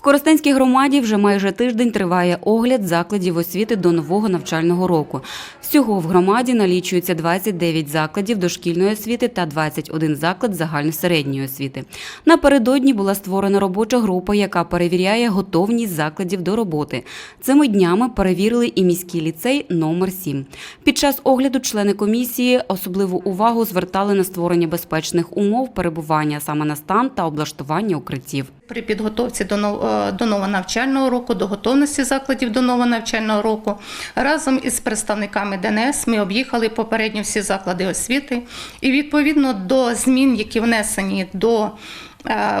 В Коростенській громаді вже майже тиждень триває огляд закладів освіти до нового навчального року. Всього в громаді налічується 29 закладів дошкільної освіти та 21 заклад загальносередньої освіти. Напередодні була створена робоча група, яка перевіряє готовність закладів до роботи. Цими днями перевірили і міський ліцей номер 7 Під час огляду члени комісії особливу увагу звертали на створення безпечних умов перебування саме на стан та облаштування укриттів. При підготовці до е, нового навчального року, до готовності закладів до нового навчального року, разом із представниками ДНС ми об'їхали попередньо всі заклади освіти. І відповідно до змін, які внесені до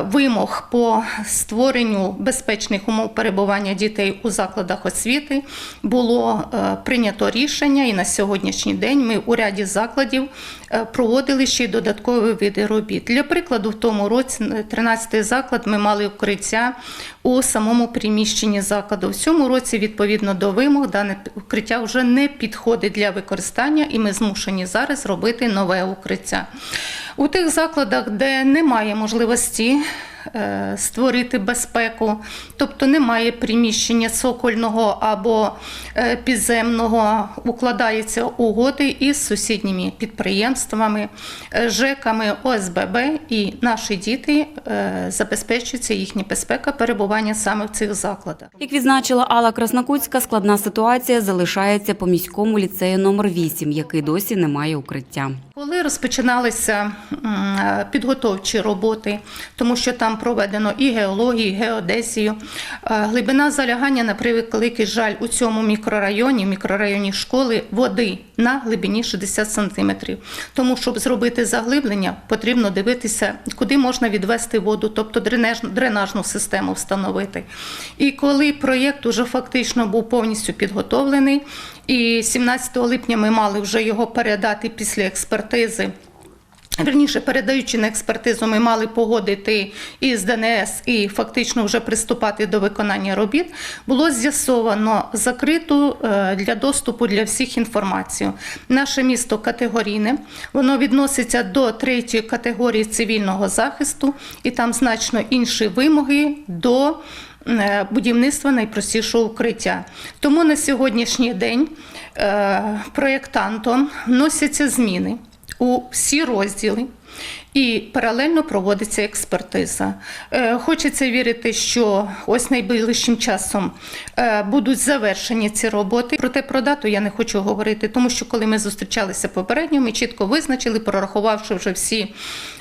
вимог по створенню безпечних умов перебування дітей у закладах освіти, було е, прийнято рішення, і на сьогоднішній день ми у ряді закладів е, проводили ще й додаткові види робіт. Для прикладу, в тому році 13-й заклад ми мали укриття у самому приміщенні закладу. В цьому році, відповідно до вимог, дане укриття вже не підходить для використання, і ми змушені зараз робити нове укриття. У тих закладах, де немає можливості створити безпеку, тобто немає приміщення цокольного або е, підземного, укладаються угоди із сусідніми підприємствами, е, ЖЕКами, ОСББ, і наші діти е, забезпечується їхня безпека перебування саме в цих закладах. Як відзначила Алла Краснокутська, складна ситуація залишається по міському ліцею номер 8 який досі не має укриття. Коли розпочиналися е, підготовчі роботи, тому що там проведено і геологію, і геодезію, е, глибина залягання, на превеликий жаль, у цьому мікрорайоні, мікрорайоні школи, води на глибині 60 сантиметрів. Тому, щоб зробити заглиблення, потрібно дивитися, куди можна відвести воду, тобто дренажну систему встановити. І коли проєкт уже фактично був повністю підготовлений, і 17 липня ми мали вже його передати після експертизи. Верніше, передаючи на експертизу, ми мали погодити із ДНС і фактично вже приступати до виконання робіт. Було з'ясовано закриту е, для доступу для всіх інформацію. Наше місто категорійне, воно відноситься до третьої категорії цивільного захисту, і там значно інші вимоги до е, будівництва найпростішого укриття. Тому на сьогоднішній день е, проєктантом вносяться зміни у всі розділи. І паралельно проводиться експертиза. Е, Хочеться вірити, що ось найближчим часом е, будуть завершені ці роботи. Проте про дату я не хочу говорити, тому що коли ми зустрічалися попередньо, ми чітко визначили, прорахувавши вже всі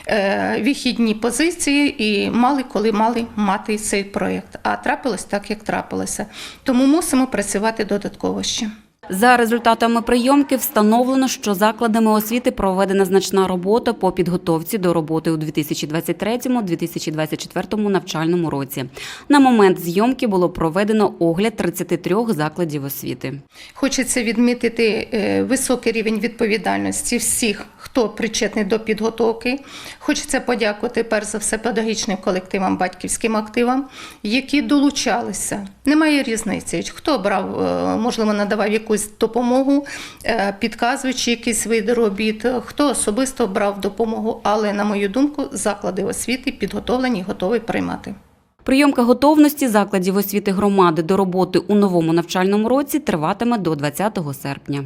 е, вихідні позиції, і мали коли мали мати цей проєкт. А трапилось так, як трапилося. Тому мусимо працювати додатково ще. За результатами прийомки встановлено, що закладами освіти проведена значна робота по підготовці до роботи у 2023-2024 навчальному році. На момент зйомки було проведено огляд 33 закладів освіти. Хочеться відмітити е, високий рівень відповідальності всіх, хто причетний до підготовки. Хочеться подякувати перш за все педагогічним колективам, батьківським активам, які долучалися. Немає різниці, хто брав, е, можливо, надавав якусь допомогу, е, підказуючи якісь види робіт, хто особисто брав допомогу, але, на мою думку, заклади освіти підготовлені і готові приймати. Прийомка готовності закладів освіти громади до роботи у новому навчальному році триватиме до 20 серпня.